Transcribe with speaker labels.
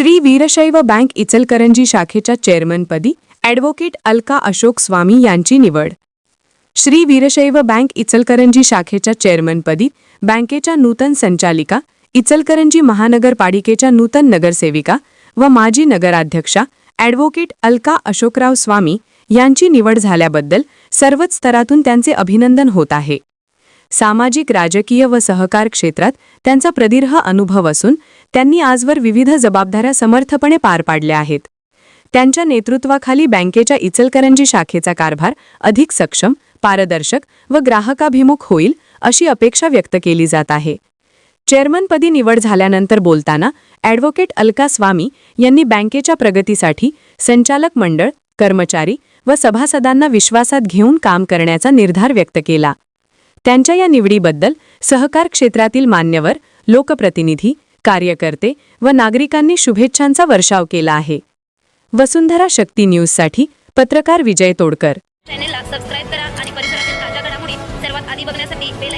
Speaker 1: Shri Veerashaiva bank Ichalkaranji शाखेच्या चेअरमनपदी advocate Alka Ashok Swami यांची निवड. श्री वीरशैव बँक इचलकरंजी शाखेच्या चेअरमनपदी बँकेच्या नूतन संचालिका इचलकरंजी महानगरपालिकेच्या नूतन नगरसेविका व माजी नगराध्यक्षा ॲडव्होकेट अलका अशोकराव स्वामी यांची निवड झाल्याबद्दल सर्वच स्तरातून त्यांचे अभिनंदन होत आहे. सामाजिक राजकीय व सहकार क्षेत्रात त्यांचा प्रदीर्घ अनुभव असून त्यांनी आजवर विविध जबाबदाऱ्या समर्थपणे पार पाडल्या आहेत. त्यांच्या नेतृत्वाखाली बँकेच्या इचलकरंजी शाखेचा कारभार अधिक सक्षम पारदर्शक व ग्राहकाभिमुख होईल अशी अपेक्षा व्यक्त केली जात आहे. चेअरमनपदी निवड झाल्यानंतर बोलताना ॲडव्होकेट अलका स्वामी यांनी बँकेच्या प्रगतीसाठी संचालक मंडळ कर्मचारी व सभासदांना विश्वासात घेऊन काम करण्याचा निर्धार व्यक्त केला. त्यांच्या या निवडीबद्दल सहकार क्षेत्रातील मान्यवर लोकप्रतिनिधी कार्यकर्ते व नागरिकांनी शुभेच्छांचा वर्षाव केला आहे. वसुंधरा शक्ती न्यूजसाठी पत्रकार विजय तोडकर.
Speaker 2: चॅनेलला सबस्क्राईब करा आणि परिसरातील ताज्या घडामोडी सर्वात आधी बघण्यासाठी बेल